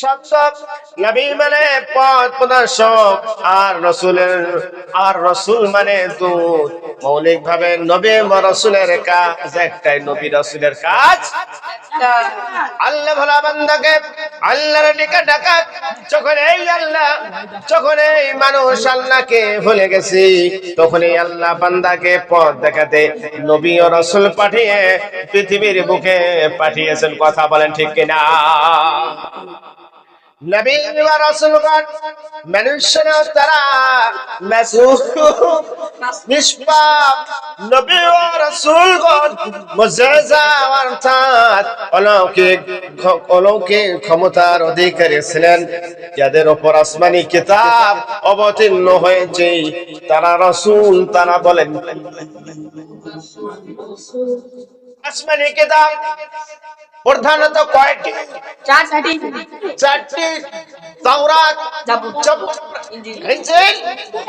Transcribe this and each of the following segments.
সত্য নবী মানে পথ প্রদর্শক, আর রসুলের, আর রসুল মানে দূত। মৌলিক ভাবে নবী কাজ একটাই, নবী রসুলের কাজ আল্লাহ ভোলা আল্লাহর যখন এই আল্লাহ, যখন এই মানুষ আল্লাহকে ভুলে গেছি তখন এই আল্লাহ বান্দাকে পথ দেখাতে নবী ও রসুল পাঠিয়ে পৃথিবীর বুকে পাঠিয়েছেন। কথা বলেন ঠিক কিনা? ক্ষমতার অধিকারী ছিলেন। যাদের উপর আসমানি কিতাব অবতীর্ণ হয়েছে, তারা রাসূল, তারা বলেন। আসমানি কিতাব প্রধানত কয়টি? চারটি। চারটি তাওরাত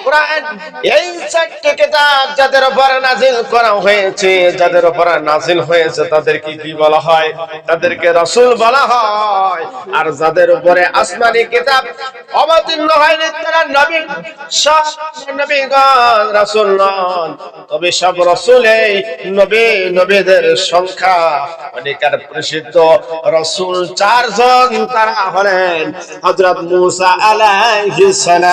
কোরআন এই চারটি কিতাব যাদের উপর করা হয়েছে যাদের উপর হয়েছে তাদেরকে কি বলা হয় তাদেরকে রাসূল বলা হয় আর যাদের উপরে আসমানি কিতাব অবতীর্ণ হয়নি তারা নবী সব নবীগণ রাসূল নন তবে সব নবী নবীদের সংখ্যা অনেকের প্রসিদ্ধ রাসূল চারজন তারা হলেন হযরত মুসা আলাইহিস সালাম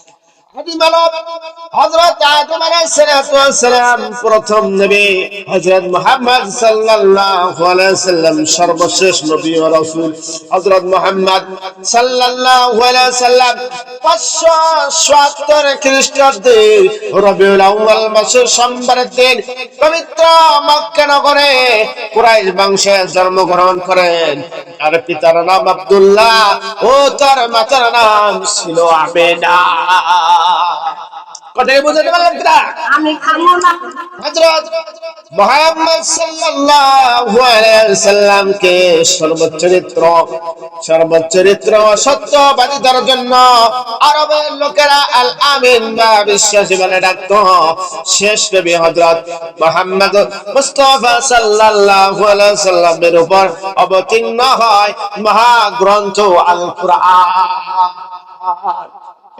হযরত আদম আলাইহিস সালাম প্রথম নবী হযরত মুহাম্মদ সাল্লাল্লাহু আলাইহি সাল্লাম সর্বশেষ নবী ও রাসূল হযরত মুহাম্মদ সাল্লাল্লাহু আলাইহি সাল্লাম 577 খ্রিস্টাব্দে রবিউল আউয়াল মাসের সোমবারের দিন পবিত্র মক্কা নগরে কুরাইশ বংশে জন্মগ্রহণ করেন। তার পিতার নাম আব্দুল্লাহ ও তার মাতার নাম ছিল আমেনা কথা কি বুঝতে পারলাম কিনা? আমি খামো না। হযরত মুহাম্মদ সাল্লাল্লাহু আলাইহি সাল্লামকে সর্বচরিত্র সর্বচরিত্র জন্য আরবের লোকেরা আল আমিন বা বিশ্বাসী বলে ডাকতো। শেষ নবী হযরত মুহাম্মদ মুস্তাফা সাল্লাল্লাহু আলাইহি সাল্লামের উপর অবতীর্ণ হয় মহাগ্রন্থ আল কুরআন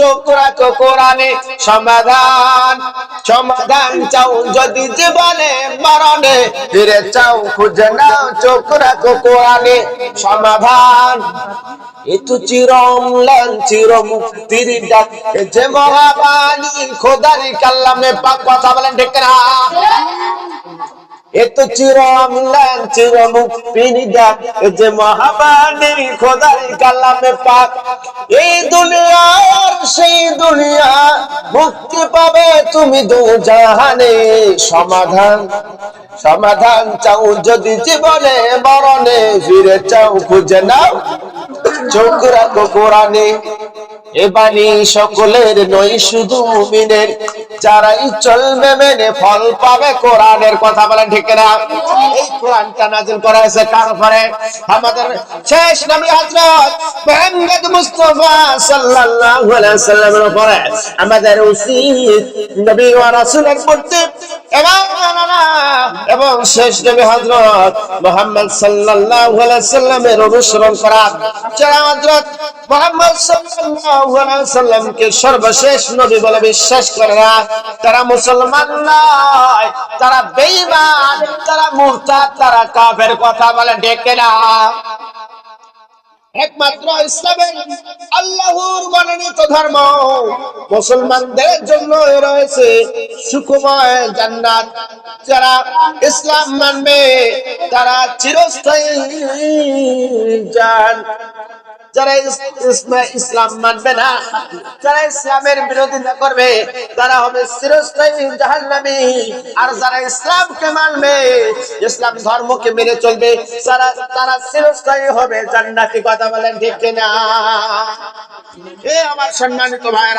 চোখ রাখো কোরআনে সমাধান। সমাধান চাও যদি জীবনে মরণে। ফিরে চাও, খুঁজে নাও, চোখ রাখো কোরআনে সমাধান। এ তো চিরমলান চির মুক্তির ডাক। যে মহাবাণী, খোদারি কাল্লামে পাক কথা বলেন ঠিক না এ তো চির আমলান চির মুক্তির ডাক এ যে মহাবাণী খোদারি কাল্লামে পাক। এই দুনিয়ার সেই দুনিয়া, মুক্তি পাবে তুমি দু জাহানে সমাধান সমাধান চাও যদি জীবনে, মরণে ফিরে চাও, খুঁজে নাও। চোখ রাখো কোরআনে। এ সকলের নয়, শুধু মুমিনের। যারাই চলবে মেনে ফল পাবে কোরআনের কথা বলেন ঠিক না এই কোরআনটা নাজিল করা হয়েছে কার উপরে? আমাদের শেষ নবী হযরত মুহাম্মদ মুস্তাফা সাল্লাল্লাহু আলাইহি সাল্লামের উপরে। আমাদের উচিত নবী ও রাসূলের প্রতি এবং এবং শেষ নবী হযরত মুহাম্মদ সাল্লাল্লাহু আলাইহি সাল্লামের অনুসরণ করা। যারা হযরত মুহাম্মদ সাল্লাল্লাহু আলাইহি সাল্লামকে সর্বশেষ নবী বলে বিশ্বাস করে না, তারা মুসলমান নয়, তারা বেঈমান, তারা মুরতাদ, তারা কাফের কথা বলে ডেকে না একমাত্র ইসলামের আল্লাহর মনোনীত ধর্ম। মুসলমানদের জন্য রয়েছে সুখময় জান্নাত। যারা ইসলাম মানবে, তারা চিরস্থায়ী জান যারা ইসলাম মানবে না, যারা ইসলামের বিরোধিতা করবে, তারা হবে চিরস্থায়ী আর যারা ইসলামকে মানবে, ইসলাম ধর্মকে মেনে চলবে তারা তারা চিরস্থায়ী হবে। জান্নাতি কথা বলেন ঠিক কিনা? এ আমার সম্মানিত ভাইরা